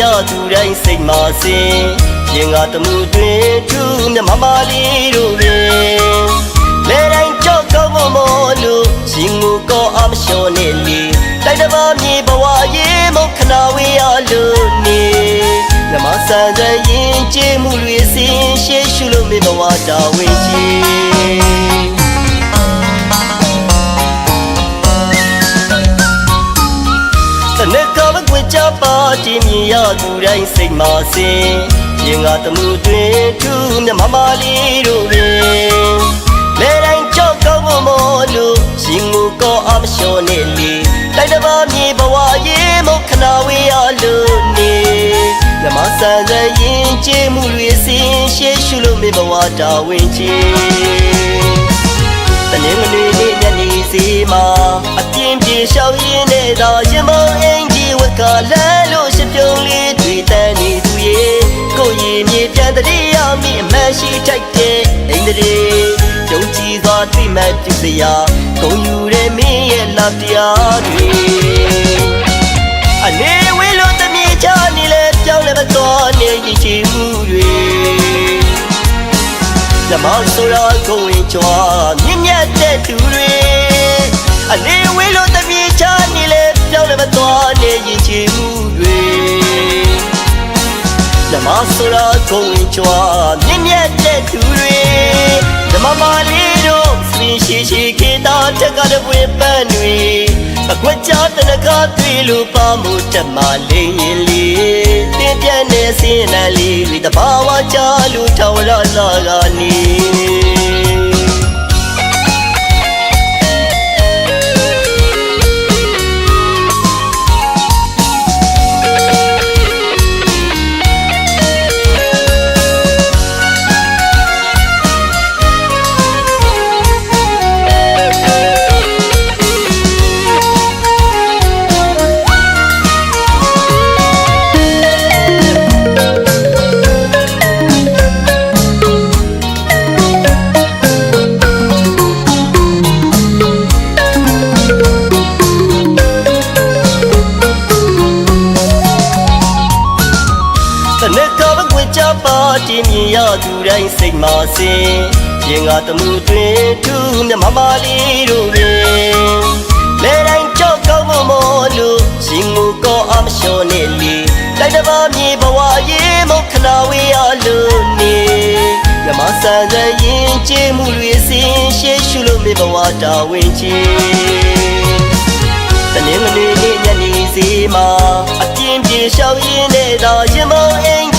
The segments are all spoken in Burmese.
ရသူတိုင်းစိတ်မာစင်ရင်ကတမှုတွင်ထူးမြတ်မမလေးတို့ပင်လဲတိုင်းကြောက်ကောင်းမမောလို့ရှင်ငူကောအမလျှော်နေလေတိုက်တပါမြေဘဝရေးမခနာဝေးရလို့နေနမဆန်တဲ့ရင်ကျေးမှုတွေစင်ရှေးရှုလို့မေဘဝတာဝင်ကြီး တင်မြင်ရသူတိုင်းစိတ်မာစင်ရင်ကတမှုတွင်ထူးမြတ်မမလေးတို့ပင်လဲတိုင်းကြောက်ကောင်းမမောလို့ရှင်ငူကောအမလျှော်နေလေတိုက်တပါမြေဘဝရေးမခနာဝေးရလို့နေမြမဆန်တဲ့ရင်ကျေးမှုတွေစင်ရှေးရှုလို့မေဘဝတာဝင်ကြီးတနင်္ဂနွေနေ့ညနေစီမှာအပြင်းပြေရှောက်ရင်းနဲ့သာရင်မအင်ကြီး ဝက်ကလဲလို့ရှပြုံးလေးတွေတန်းနေသူရဲ့ကိုယ်ရင်မြေပြန်တည်းရမိအမှန်ရှိထိုက်တဲ့အင်္ဒရီကြုံကြည်စွာတွေ့မှပြုစရာဂုံယူတဲ့မင်းရဲ့လာတရားတွေအနေဝေးလို့တမြေချနေလဲပြောင်းလဲမသွားနေရင်ချီမှုတွေဓမ္မဆိုရာကိုဝင်ကြွားမြင့်မြတ်တဲ့သူတွေအနေဝေးလို့တပြေချနေလဲပြောင်းလဲမသွားနေ ရင်ချီမှုတွေဓမ္မဆိုရာကိုဝင်ကြွားမြင့်မြတ်တဲ့သူတွေဓမ္မမာလေးတို့စင်ရှိရှိခေတာတက်ကတပွေပန်းတွေအကွက်ကြတနကတွေ့လို့ပါမှုတမလေးရင်လေးတင်းပြတ်နေစင်းနံလေးတွေတဘာဝကြလူထောင်ရလာကနေ တင်မြင်ရသူတိုင်းစိတ်မာစင်ရင်ကတမှုတွင်ထူးမြတ်မမလေးတို့ပင်လဲတိုင်းကြောက်ကောင်းမမောလို့ရှင်ငူကောအမလျှော်နေလေတိုက်တပါမြေဘဝရေးမခနာဝေးရလို့နေမြမဆန်တဲ့ရင်ကျေးမှုတွေစင်ရှေးရှုလို့မေဘဝတာဝင်ကြီးတနင်္ဂနွေနေ့ညနေစီမှာအပြင်းပြေရှောက်ရင်းနဲ့သာရင်မအင်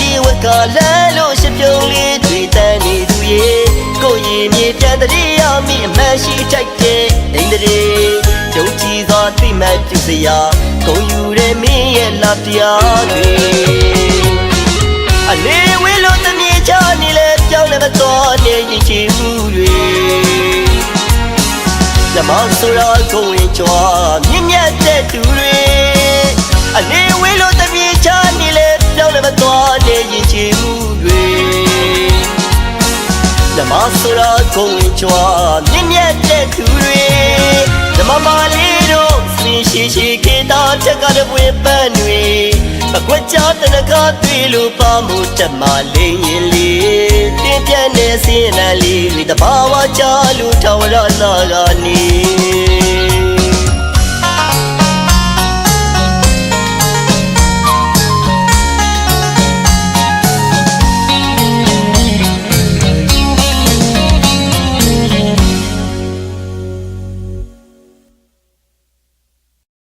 တည်းရမိအမှန်ရှိထိုက်တဲ့အင်္ဒရီကြုံကြည်စွာသိမှတ်ပြုစရာဂုံယူတဲ့မင်းရဲ့လာတရားတွေအနေဝေးလို့တမြေချနေလဲပြောင်းလဲမသွားနေရင်ချီမှုတွေဓမ္မဆိုရာကိုဝင်ကြွားမြင့်မြတ်တဲ့သူတွေအနေဝေးလို့တပြေချနေလဲပြောင်းလဲမသွားနေရင်ချီမှုတွေဓမ္မဆိုရာ ကိုဝင်ကြွားမြင့်မြတ်တဲ့သူတွေဓမ္မမာလေးတို့စင်ရှိရှိခေတာတက်ကတပွေပန်းတွေအကွက်ကြတနကတွေ့လို့ပါမှုတမလေးရင်လေးတင်းပြတ်နေစင်းနံလေးတွေတဘာဝကြလူထောင်ရလာကနေ